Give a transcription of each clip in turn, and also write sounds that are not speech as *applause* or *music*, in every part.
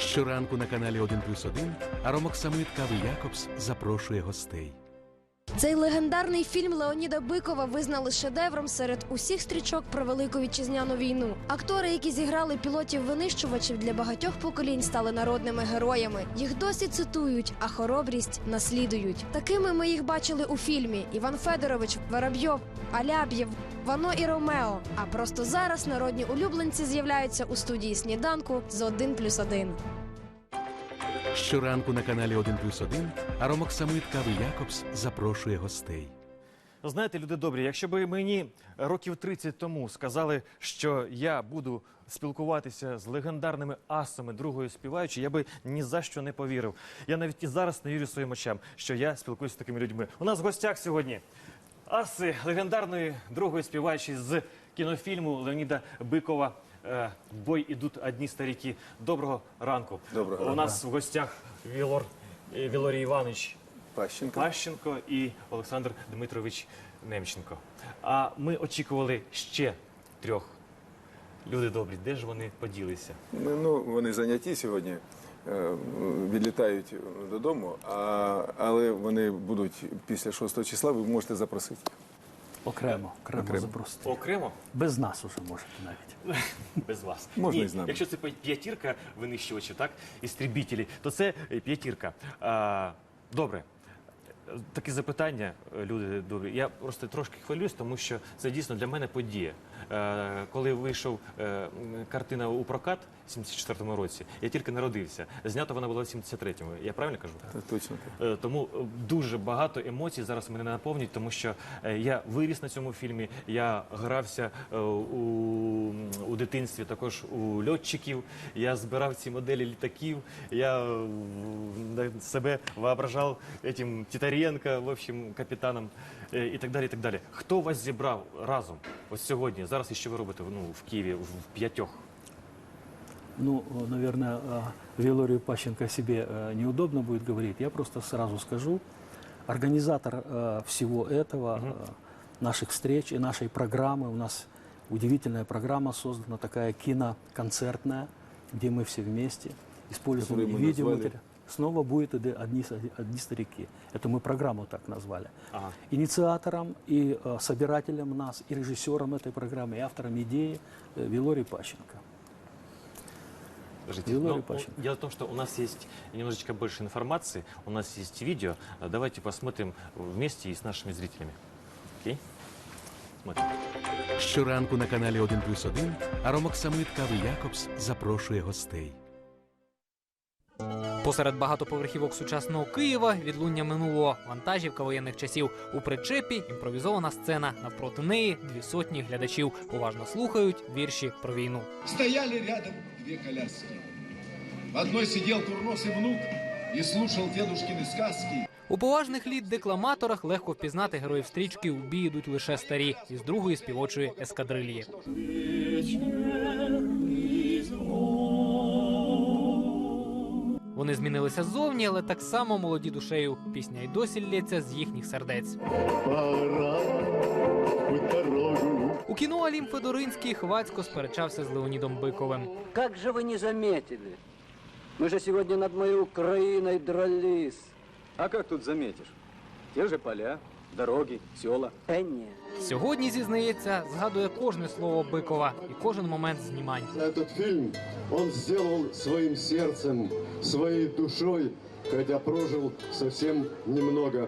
Щоранку на каналі 1 плюс 1 Аромоксамит Кави Якобс запрошує гостей. Цей легендарний фільм Леоніда Бикова визнали шедевром серед усіх стрічок про велику вітчизняну війну. Актори, які зіграли пілотів винищувачів для багатьох поколінь, стали народними героями. Їх досі цитують, а хоробрість наслідують. Такими ми їх бачили у фільмі: Іван Федорович, Воробйов, Аляб'єв, Вано і Ромео. А просто зараз народні улюбленці з'являються у студії сніданку з 1 плюс 1. Щоранку на каналі 1 плюс 1 Аромоксамит Кави Якобс запрошує гостей. Знаєте, люди добрі, якщо б мені років 30 тому сказали, що я буду спілкуватися з легендарними асами другої співаючої, я би ні за що не повірив. Я навіть і зараз не вірю своїм очам, що я спілкуюся з такими людьми. У нас в гостях сьогодні аси легендарної другої співаючої з кінофільму Леоніда Бикова. Е, В бой ідуть одні старіки. Доброго ранку. Доброго У нас в гостях Вілор, е, Вілорій Іванович Пащенко. Пащенко і Олександр Дмитрович Немченко. А ми очікували ще трьох. Люди добрі, де ж вони поділися? Ну, ну, вони зайняті сьогодні, е, відлітають додому, а, але вони будуть після 6 числа, ви можете запросити. Окремо, окремо, Окремо. запросити. Окремо, Без нас уже можете навіть. *laughs* без вас. Можна і з нами. Якщо це п'ятірка винищувачі, так, істрібітелі, то це е, п'ятірка. А, добре. Такі запитання, е, люди добрі. Я просто трошки хвилююсь, тому що це дійсно для мене подія. Е, коли вийшов е, картина у прокат в 74-му році, я тільки народився. Знята вона була в 73-му. Я правильно кажу? Точно так. Е, Тому дуже багато емоцій зараз мене наповнюють, тому що я виріс на цьому фільмі. Я грався у, у дитинстві також у льотчиків. Я збирав ці моделі літаків. Я себе воображав этим Титаренко, в общем, капітаном і так далі. І так далі. Хто вас зібрав разом ось сьогодні? Зараз і що ви робите ну, в Києві в п'ятьох? Ну, э, наверное, э, Вилорию Пащенко о себе э, неудобно будет говорить. Я просто сразу скажу. Организатор э, всего этого, э, наших встреч и нашей программы, у нас удивительная программа создана, такая киноконцертная, где мы все вместе используем Которую и мы назвали- видеоматериал. Снова будет одни, одни, одни старики. Это мы программу так назвали. Ага. Инициатором и э, собирателем нас, и режиссером этой программы, и автором идеи э, Вилорий Пащенко. Подождите, Вилорий ну, Пащенко. Дело в том, что у нас есть немножечко больше информации, у нас есть видео. А Давайте посмотрим вместе и с нашими зрителями. Окей? Смотрим. Щоранку на каналі 1 плюс 1 Аромоксамит Кави Якобс запрошує гостей. Посеред багатоповерхівок сучасного Києва відлуння минулого вантажівка воєнних часів у причепі імпровізована сцена. Навпроти неї дві сотні глядачів уважно слухають вірші про війну. Стояли рядом две коляски. В одной сидел курносый внук и слушал дедушкины сказки. У поважних літ декламаторах легко впізнати героїв стрічки у бій йдуть лише старі із другої співочої ескадрильї. Вони змінилися ззовні, але так само молоді душею. Пісня й досі лється з їхніх сердець. У кіно Алім Федоринський хвацько сперечався з Леонідом Биковим. Як же ви не заметили? Ми ж сьогодні над моєю країною дрались. А як тут заметиш? Ті ж поля, дороги, села. Э, нет. Сьогодні зізнається, згадує кожне слово Бикова і кожен момент знімань. Этот фильм он сделал своим сердцем, своей душой, хотя прожил совсем немного.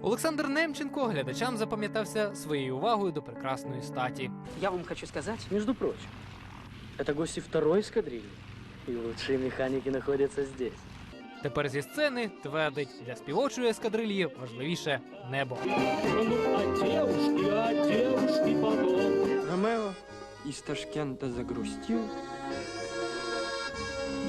Олександр Немченко глядачам запам'ятався своєю увагою до прекрасної статі. Я вам хочу сказать, между прочим, это гости второй эскадрильи. И лучшие механики находятся здесь. Тепер зі сцени твердить для співочої ескадрильї важливіше небо. Ромео из Ташкента загрустил.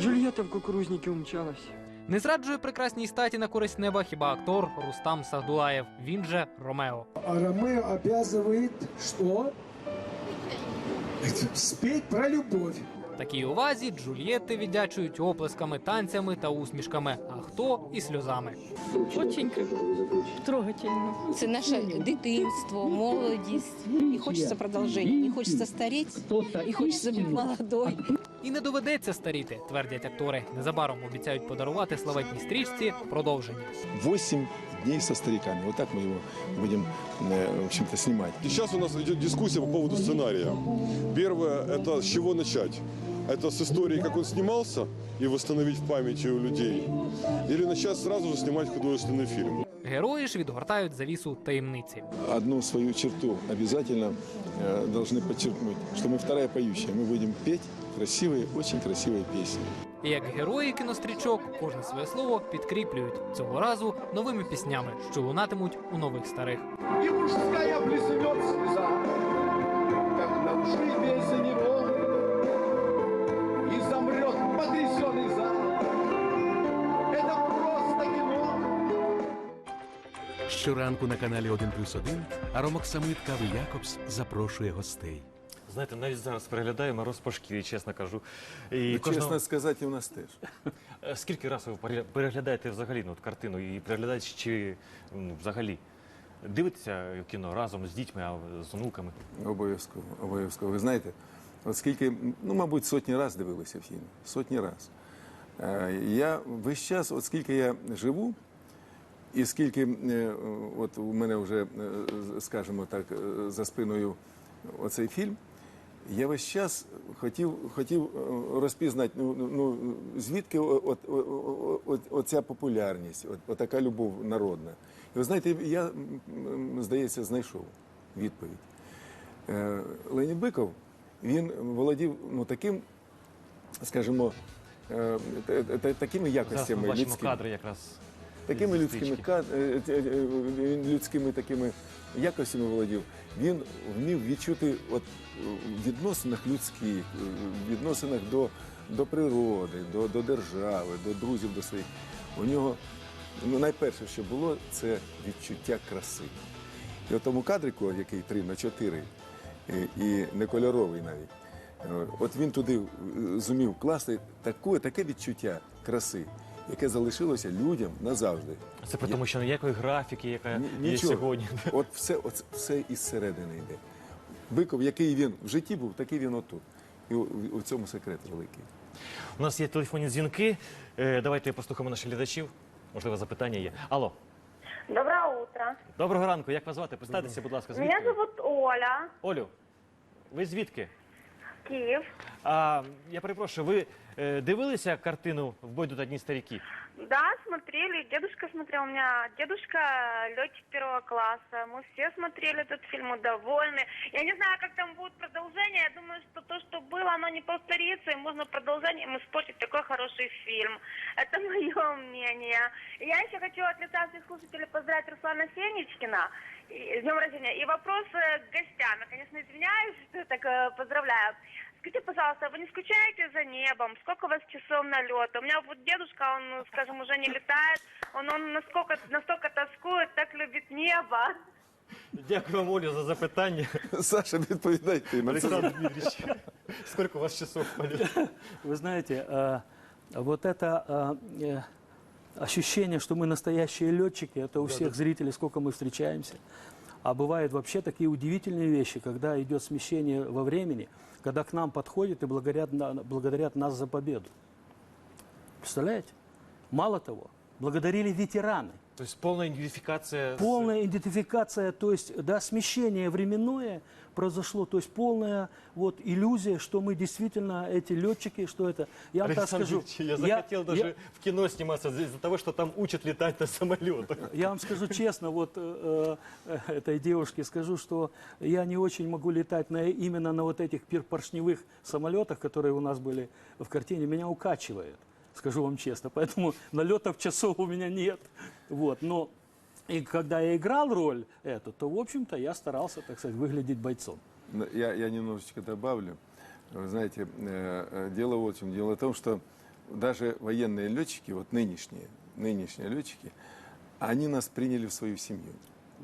Джульетта в кукурузнике умчалась. Не зраджує прекрасній статі на користь неба хіба актор Рустам Сагдулаєв. Він же Ромео. А Ромео обязывает что? Спеть про любовь. Такій увазі Джульєтти віддячують оплесками, танцями та усмішками, а хто і сльозами. Очень трогательно. Це наше дитинство, молодість. І хочеться продовження, не хочеться старіти, і хочеться бути молодою. І не доведеться старіти, твердять актори. Незабаром обіцяють подарувати славетній стрічці продовження. Восемь дней со стариками. Вот так мы его будем, э, в общем-то, снимать. И сейчас у нас идет дискуссия по поводу сценария. Первое, это с чего начать? Это с истории, как он снимался, и восстановить в памяти у людей? Или начать сразу же снимать художественный фильм? Герої ж відгортають завісу таємниці. Одну свою черту обязательно э, должны подчеркнуть, что мы вторая поющая. Мы будем петь красивые, очень красивые песни. І як герої кінострічок, кожне своє слово підкріплюють цього разу новими піснями, що лунатимуть у нових старих. И мужская блеснет слеза, как на песен его, и замрет потрясенный зал. Просто. Щоранку на каналі 1 плюс 1 Аромок Самит Кави Якобс запрошує гостей. Знаєте, навіть зараз по шкірі, чесно кажу. І Ну, кожного- Чесно сказати, у нас теж. Е, Скільки разів ви пере- переглядаєте взагалі ну, от картину і переглядаєте чи ну, взагалі дивитеся кіно разом з дітьми, а з онуками? Обов'язково, обов'язково. Ви знаєте, от скільки, ну, мабуть, сотні раз дивилися фільм. Сотні раз. Е, Я весь час, от скільки я живу, і скільки, е, от у мене вже, е, скажімо так, е, за спиною оцей фільм, я весь час хотів, хотів е, розпізнати, ну, ну, ну, звідки от, о- о- о- оця популярність, от, отака любов народна. І ви знаєте, я, здається, знайшов відповідь. Е, Леонід Биков, він володів ну, таким, скажімо, е, та- та- такими Зараз ми якостями бачимо людськими. кадри якраз. Такими людськими ка- е, е, е, він людськими такими якостями володів. Він вмів відчути от е, в відносинах людських, е, в відносинах до, до природи, до, до держави, до друзів, до своїх. У нього ну, найперше, що було, це відчуття краси. І в тому кадрику, який 3 на 4, е, і не кольоровий навіть, е, от він туди е, зумів класти таке, таке відчуття краси, яке залишилося людям назавжди. Це при тому, що ніякої графіки, яка Ні- є нічого. сьогодні. *laughs* От все, от все із середини йде. Биков, який він в житті був, такий він отут. І у, у цьому секрет великий. У нас є телефонні дзвінки. Е, Давайте послухаємо наших глядачів. Можливо, запитання є. Алло, Доброе утро. доброго ранку. Як вас звати? Представтеся, будь ласка, звідки? Меня зовут Оля, Олю, ви звідки? Киев. А, я перепрошую, ви дивилися картину в бой тут одні старіки? Да, смотрели, дедушка смотрел, у меня дедушка летчик первого класса, мы все смотрели этот фильм, мы довольны. Я не знаю, как там будет продолжение, я думаю, что то, что было, оно не повторится, и можно продолжением испортить такой хороший фильм. Это мое *laughs* мнение. И я еще хочу от лица всех слушателей поздравить Руслана Сенечкина и- с днем рождения. И вопрос э, к гостям. Я, конечно, извиняюсь, что *laughs* так э, поздравляю. Скажите, пожалуйста, вы не скучаете за небом? Сколько у вас часов налета? У меня вот дедушка, он, ну, скажем, уже не летает. Он, он насколько, настолько тоскует, так любит небо. Дякую вам, Олю, за запитання. Саша, відповідай ти на це. Олександр Дмитрович, скільки у вас часов полету? Вы знаете, э, вот это э, э, ощущение, что мы настоящие летчики, это у всех зрителей, сколько мы встречаемся. А бывают вообще такие удивительные вещи, когда идет смещение во времени, когда к нам подходят и благодарят, благодарят нас за победу. Представляете? Мало того, благодарили ветераны. Тобто повна ідентифікація. з- Полная идентификация, то есть, да, смещение временное произошло, то есть полная вот иллюзия, что мы действительно эти летчики, что это. Я вам так Александр скажу. Ильич, я захотел даже в кино сниматься из-за того, что там учат летать на самолетах. Я вам скажу честно, вот э, э, этой девушке скажу, что я не очень могу летать на, именно на вот этих пер- поршневых самолетах, которые у нас были в картине. Меня укачивает, скажу вам честно. Поэтому *laughs* налетов часов у меня нет. Вот, но и когда я играл роль эту, то, в общем-то, я старался, так сказать, выглядеть бойцом. Ну, Я, я немножечко добавлю. Вы знаете, э, э, дело вот в чем. Дело в том, что даже военные летчики, вот нынешние, нынешние летчики, они нас приняли в свою семью.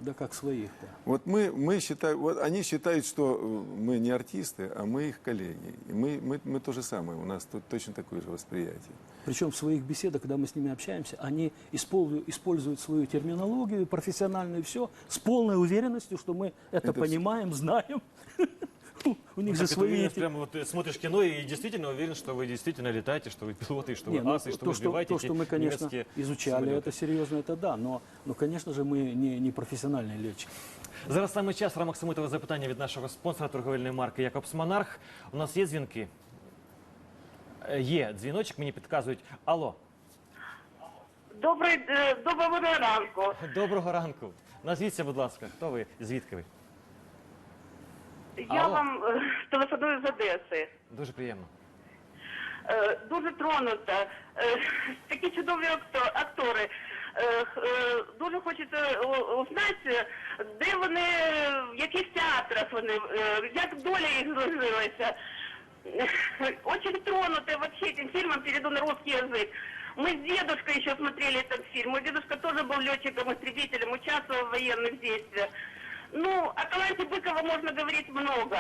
Да как своих, да. Вот мы, мы считаем, вот они считают, что э, мы не артисты, а мы их коллеги. И мы, мы, мы то же самое, у нас тут точно такое же восприятие. Причем в своих беседах, когда мы с ними общаемся, они используют, используют свою терминологию профессиональную, все, с полной уверенностью, что мы это, Это понимаем, знаем. *laughs* У них же Так это свои уверенность, эти- прямо вот ты смотришь кино и действительно уверен, что вы действительно летаете, что вы пилоты, и что Не, вы ну, асы, и что то, вы что, сбиваете то, эти что мы, конечно, немецкие изучали, самолеты. это серьезно, это да. Но, но конечно же, мы не, не профессиональные летчики. Зараз саме час в рамках самитого запитання від нашого спонсора торговельної марки Якобс Монарх. У нас є дзвінки? Е, Є дзвіночок, мені підказують. Алло, Добрый, э, доброго ранку. доброго ранку. Назвіться, будь ласка, хто ви? Звідки ви? Я Алло. вам е, телефоную з Одеси. Дуже приємно. Е, Дуже тронута. Е, Такі чудові акто- актори. Е, х- е, Дуже хочеться у- узнати, де вони, в яких театрах вони, е, як доля їх сложилася. Очень тронуты вообще этим фильмом, перейду на русский язык. Мы с дедушкой еще смотрели этот фильм. Мой дедушка тоже был летчиком-истребителем, участвовал в военных действиях. Ну, о таланте Быкова можно говорить много.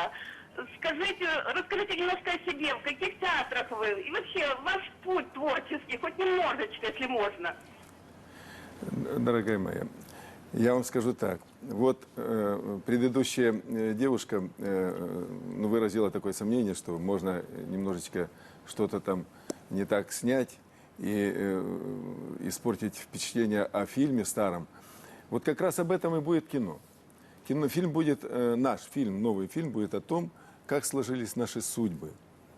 Скажите, расскажите немножко о себе, в каких театрах вы, и вообще ваш путь творческий, хоть немножечко, если можно. Дорогая моя, я вам скажу так. Вот э, предыдущая э, девушка э, ну, выразила такое сомнение, что можно немножечко что-то там не так снять и э, испортить впечатление о фильме старом. Вот как раз об этом и будет кино. Кино фильм будет, э, наш фильм, новый фильм будет о том, как сложились наши судьбы.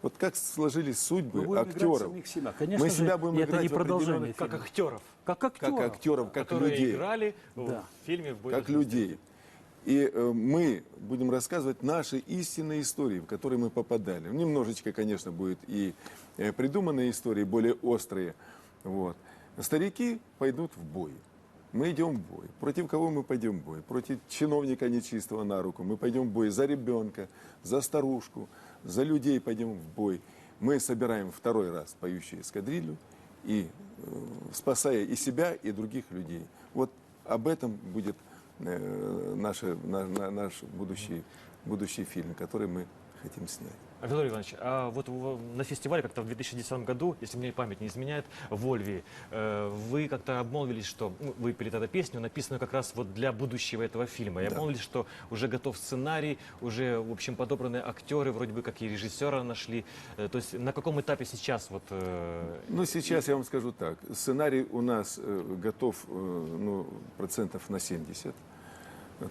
Вот как сложились судьбы Мы будем актеров. себя. Конечно Мы же, себя будем и это играть не продолжение Как актеров, Как актеров. как актеров, как которые людей. играли Да. в фильме в «Бой как за жизнь». людей. И э, мы будем рассказывать наши истинные истории, в которые мы попадали. Немножечко, конечно, будет и э, придуманные истории, более острые. Вот. Старики пойдут в бой. Мы идем в бой. Против кого мы пойдем в бой? Против чиновника нечистого на руку. Мы пойдем в бой за ребенка, за старушку, за людей пойдем в бой. Мы собираем второй раз поющую эскадрилью и э, спасая и себя, и других людей. Вот об этом будет э, наше- на- на- наш будущий, будущий фильм, который мы хотим снять. Вилорий Иванович, а вот на фестивале как-то в 2010 году, если мне память не изменяет, в Ольвии, э, вы как-то обмолвились, что ну, вы пели тогда песню, написанную как раз вот для будущего этого фильма. И Да. обмолвились, что уже готов сценарий, уже, в общем, подобраны актеры, вроде бы как и режиссера нашли. Э, То есть на каком этапе сейчас вот... э, Ну, сейчас я вам скажу так. Сценарий у нас готов ну, процентов на 70.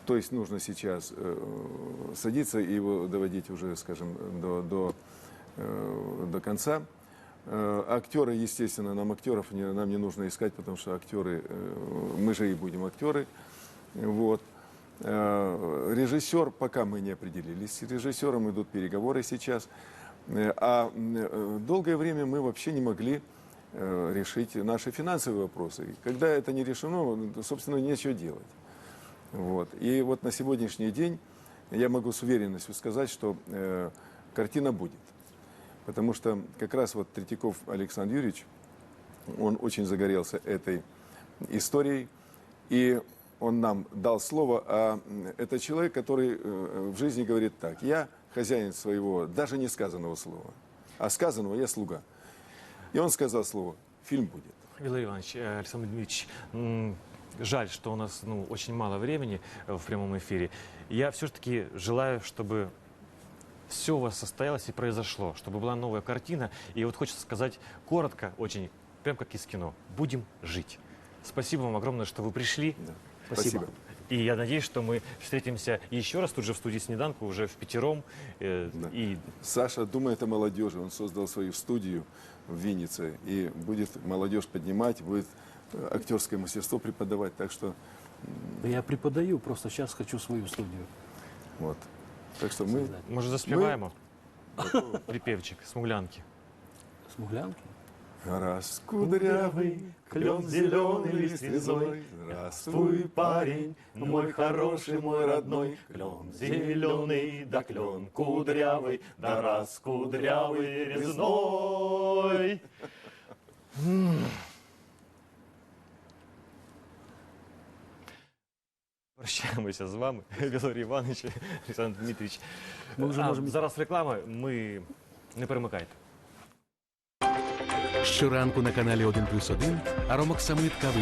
То есть нужно сейчас э, садиться и его доводить уже, скажем, до, до, э, до конца. Э, актеры, естественно, нам актеров не, нам не нужно искать, потому что актеры, мы же и будем актеры. Вот. Режиссер, пока мы не определились, с режиссером идут переговоры сейчас. А долгое время мы вообще не могли решить наши финансовые вопросы. Когда это не решено, собственно, нечего делать. Вот. И вот на сегодняшний день я могу с уверенностью сказать, что э, картина будет. Потому что как раз вот Третьяков Александр Юрьевич, он очень загорелся этой историей. И он нам дал слово, а это человек, который э, в жизни говорит так, я хозяин своего, даже не сказанного слова, а сказанного я слуга. И он сказал слово, фильм будет. Вилорий Иванович, э, Александр Дмитриевич, жаль, что у нас ну, очень мало времени э, в прямом эфире. Я все-таки желаю, чтобы все у вас состоялось и произошло, чтобы была новая картина. И вот хочется сказать коротко, очень, прям как из кино. Будем жить. Спасибо вам огромное, что вы пришли. Да. Спасибо. И я надеюсь, что мы встретимся еще раз тут же в студии «Снеданку», уже в пятером. э, Да. И Саша думает о молодежи. Он создал свою студию в Виннице и будет молодежь поднимать, будет актерское мастерство преподавать. Так что Да Я преподаю, просто сейчас хочу свою студию. вот. Так что мы создать. может заспеваем припевчик «Смуглянки». Смуглянки? Раз кудрявый, клен зеленый лист резной, Здравствуй, парень, мой хороший, мой родной, Клен зеленый, да клен кудрявый, да раз кудрявый резной. *laughs* прощаємося з вами, *laughs* Вілорій Іванович, Олександр Дмитрович. Ми вже А, можемо- Зараз реклама, ми не перемикайте. Щоранку на каналі 1 плюс 1 Аромок Самит Кави